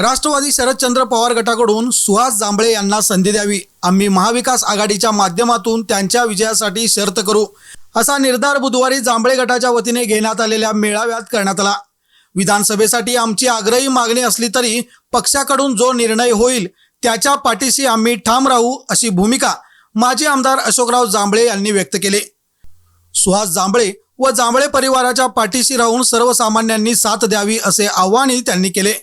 राष्ट्रवादी शरदचंद्र पवार गटाकडून सुहास जांभळे यांना संधी द्यावी. आम्ही महाविकास आघाडीच्या माध्यमातून त्यांच्या विजयासाठी शर्त करू. असा निर्धार बुधवारी जांभळे गटाच्या वतीने घेण्यात आलेल्या मेळाव्यात करण्यात आला. विधानसभेसाठी आमची आग्रही मागणी असली तरी पक्षाकडून जो निर्णय होईल त्याच्या पाठीशी आम्ही ठाम राहू अशी भूमिका माजी आमदार अशोकराव जांभळे यांनी व्यक्त केले. सुहास जांभळे व जांभळे परिवाराच्या पाठीशी राहून सर्वसामान्यांनी साथ द्यावी असे आव्हानही त्यांनी केले.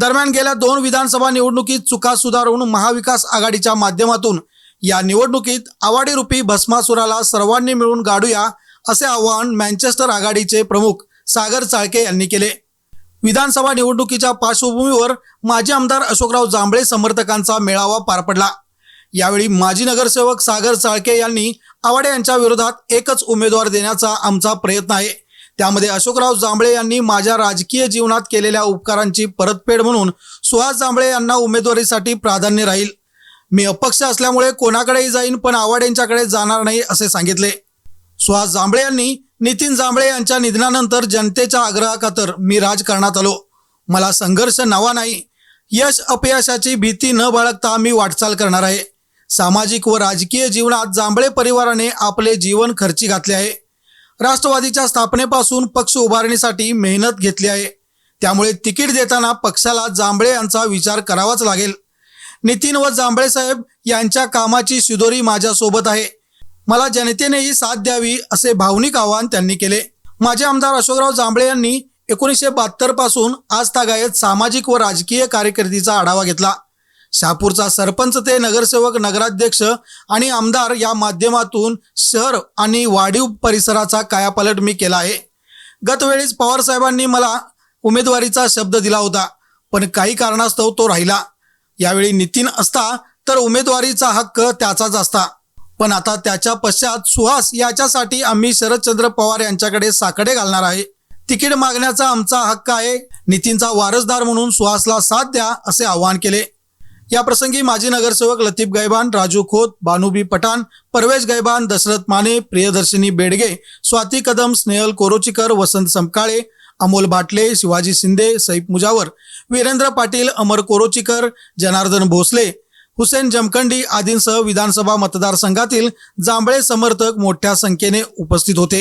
दरम्यान गेल्या दोन विधानसभा निवडणुकीत चुका सुधारून महाविकास आघाडीच्या माध्यमातून या निवडणुकीत आवाडीरूपी भस्मासुराला सर्वांनी मिळून गाडूया असे आवाहन मँचेस्टर आघाडीचे प्रमुख सागर चाळके यांनी केले. विधानसभा निवडणुकीच्या पार्श्वभूमीवर माजी आमदार अशोकराव जांभळे समर्थकांचा मेळावा पार पडला. यावेळी माजी नगरसेवक सागर चाळके यांनी आवाडे यांच्या विरोधात एकच उमेदवार देण्याचा आमचा प्रयत्न आहे. त्यामध्ये अशोकराव जांभळे यांनी माझ्या राजकीय जीवनात केलेल्या उपकारांची परतफेड म्हणून सुहास जांभळे यांना उमेदवारीसाठी प्राधान्य राहील. मी अपक्ष असल्यामुळे कोणाकडेही जाईन पण आवाड यांच्याकडे जाणार नाही असे सांगितले. सुहास जांभळे यांनी नितीन जांभळे यांच्या निधनानंतर जनतेच्या आग्रहाखातर मी राजकारणात आलो. मला संघर्ष नवा नाही. यश अपयशाची भीती न बाळगता मी वाटचाल करणार आहे. सामाजिक व राजकीय जीवनात जांभळे परिवाराने आपले जीवन खर्ची घातले आहे. राष्ट्रवादीच्या स्थापनेपासून पक्ष उभारणीसाठी मेहनत घेतली आहे. त्यामुळे तिकीट देताना पक्षाला जांभळे यांचा विचार करावाच लागेल. नितीन व जांभळे साहेब यांच्या कामाची शिदोरी माझ्यासोबत आहे. मला जनतेनेही साथ द्यावी असे भावनिक आवाहन त्यांनी केले. माझे आमदार अशोकराव जांभळे यांनी एकोणीसशे बहात्तरपासून आज तागायत सामाजिक व राजकीय कार्यकर्तीचा आढावा घेतला. शहापूरचा सरपंच ते नगरसेवक नगराध्यक्ष आणि आमदार या माध्यमातून शहर आणि वाढीव परिसराचा कायापालट मी केला आहे. गतवेळीच पवार साहेबांनी मला उमेदवारीचा शब्द दिला होता पण काही कारणास्तव तो राहिला. यावेळी नितीन असता तर उमेदवारीचा हक्क त्याचाच असता. पण आता त्याच्या पश्चात सुहास याच्यासाठी आम्ही शरदचंद्र पवार यांच्याकडे साकडे घालणार आहे. तिकीट मागण्याचा आमचा हक्क आहे. नितीनचा वारसदार म्हणून सुहासला साथ द्या असे आवाहन केले. याप्रसंगी माजी नगरसेवक लतीफ गैबान राजू खोत बानुबी पठाण परवेश गैबान दशरथ माने प्रियदर्शिनी बेडगे स्वाती कदम स्नेहल कोरोचीकर वसंत समकाळे अमोल बाटले शिवाजी शिंदे सईफ मुजावर वीरेंद्र पाटील अमर कोरोचीकर जनार्दन भोसले हुसेन जमखंडी आदींसह विधानसभा मतदारसंघातील जांभळे समर्थक मोठ्या संख्येने उपस्थित होते.